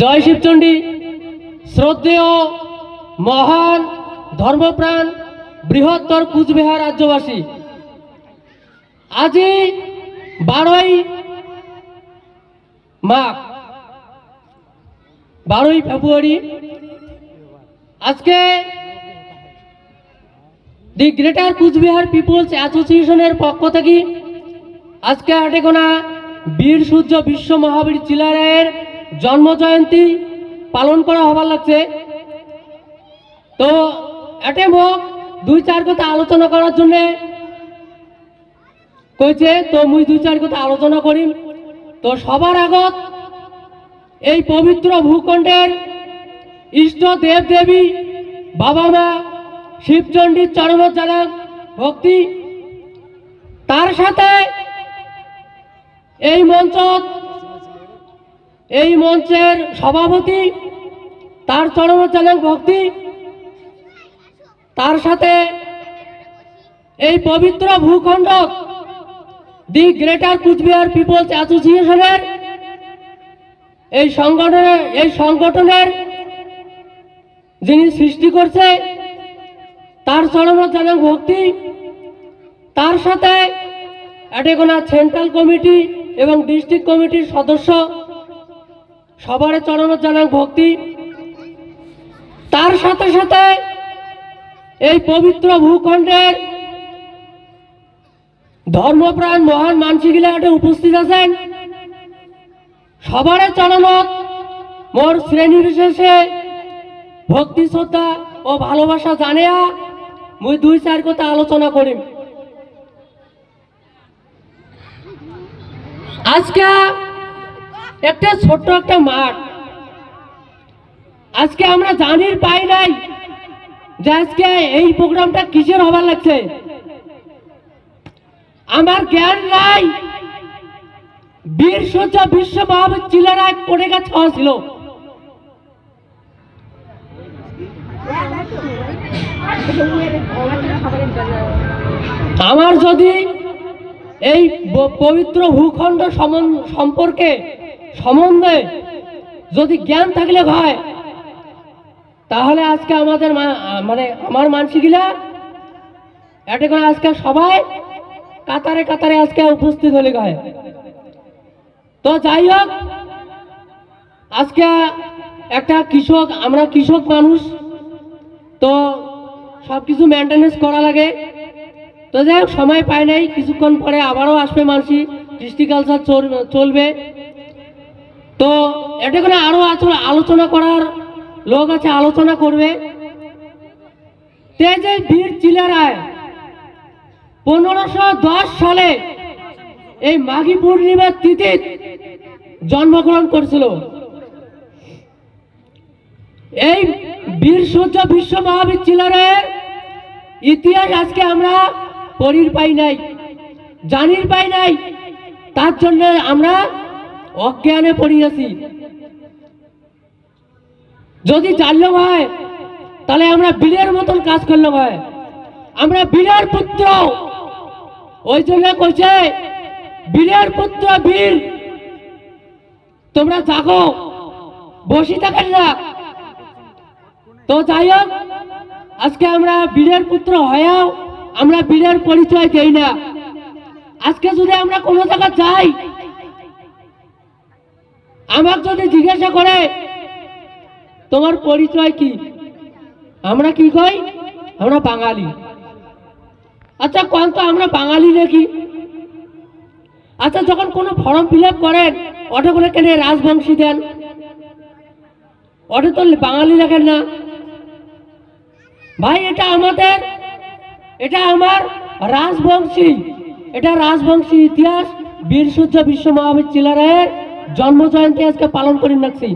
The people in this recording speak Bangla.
জয় শিবচণ্ডী, শ্রদ্ধেয় মহান ধর্মপ্রাণ বৃহত্তর কুচবিহার রাজ্যবাসী, আজি বারোই মাঘ, বারোই ফেব্রুয়ারি, আজকে দি গ্রেটার কুচবিহার পিপলস অ্যাসোসিয়েশনের পক্ষ থেকে আজকে আটেগোনা বীর সূর্য বিশ্ব মহাবীর চিলারের জন্ম জয়ন্তী পালন করা হবার লাগছে। তো এটে মোক দুই চার কথা আলোচনা করার জন্য কইছে, তো মুই দুই চার কথা আলোচনা করিম। তো সবার আগত এই পবিত্র ভূখণ্ডের ইষ্ট দেব দেবী বাবা মা শিবচণ্ডীর চরমজানক ভক্তি, তার সাথে এই মঞ্চ এই মঞ্চের সভাপতি, তার চরমজানক ভক্তি, তার সাথে এই পবিত্র ভূখণ্ড দি গ্রেটার কুচবিহার পিপলস অ্যাসোসিয়েশনের এই সংগঠনের এই সংগঠনের যিনি সৃষ্টি করছে, তার চরমজানক ভক্তি, তার সাথে এটেগোনা সেন্ট্রাল কমিটি এবং ডিস্ট্রিক্ট কমিটির সদস্য, সবার চরমজানক ভক্তি। তার সাথে সাথে এই পবিত্র ভূখণ্ডের ধর্মপ্রাণ মহান মানসিকগুলা এটে উপস্থিত আছেন। সবার চরণত মোর শ্রেণি বিশেষে ভক্তি, শ্রদ্ধা ও ভালোবাসা জানিয়া মুই দুই চার কথা আলোচনা করিম। আজকে একটা ছোট্ট একটা মাঠ। আজকে আমরা জানির পাই নাই যে আজকে এই প্রোগ্রামটা কিসের হবার লাগছে। আমার জ্ঞান নাই, বীর সূর্য বিশ্ব মহাবীর চিলারায় পড়ে গেছে ছিল। আমার যদি এই পবিত্র ভূখণ্ড সম্পর্কে সম্বন্ধে যদি জ্ঞান থাকলে হয় তাহলে আজকে আমাদের মানে আমার মানসিকগুলা এটা করে আজকে সবাই কাতারে কাতারে আজকে উপস্থিত হলে হয় তো যাই হোক, আজকে একটা কৃষক, আমরা কৃষক মানুষ, তো সব কিছু মেনটেনেন্স করা লাগে। তো যাই সময় পাই নাই, কিছুক্ষণ পরে আবারও আসবে মানসি, কৃষ্টি কালচার চলবে। তো এটা করে আরও আলোচনা করার লোক আছে, আলোচনা করবে। তে যে বীর চিলারায়, পনেরোশো সালে এই মাঘী পূর্ণিমার তিথিত জন্মগ্রহণ করেছিল। এই বীর সূর্য বিশ্ব মহাবীর চিলারের ইতিহাস আজকে আমরা পড়ির পাই নাই, জানির পাই নাই। তার জন্য আমরা অজ্ঞানে পড়িয়াছি যদি জানলাম হয়, তাহলে আমরা বীরের মতন কাজ করলাম হয়। আমরা বীরের পুত্র। ওই জন্য কইছে বীরের পুত্র বীর, তোমরা জাগো, বসে থাকেন না। তো যাই আজকে আমরা বীরের পুত্র হয়েও আমরা বীরের পরিচয় দেই না। আজকে যদি আমরা কোনো জায়গায় যাই আমার যদি জিজ্ঞাসা করে, তোমার পরিচয় কি? আমরা কি কই? আমরা বাঙালি। আচ্ছা কোন তো আমরা বাঙালি নাকি? আচ্ছা যখন কোনো ফর্ম ফিল করেন, অটো করে কেন রাজবংশী দেন? অটো তো বাঙালি লেখেন না। ভাই, এটা আমাদের এটা আমার রাজবংশী, এটা রাজবংশী ইতিহাস বীর সূর্য বিশ্ব মহাবীর চিলারের জন্ম জয়ন্তী আজকে পালন করে নাকছি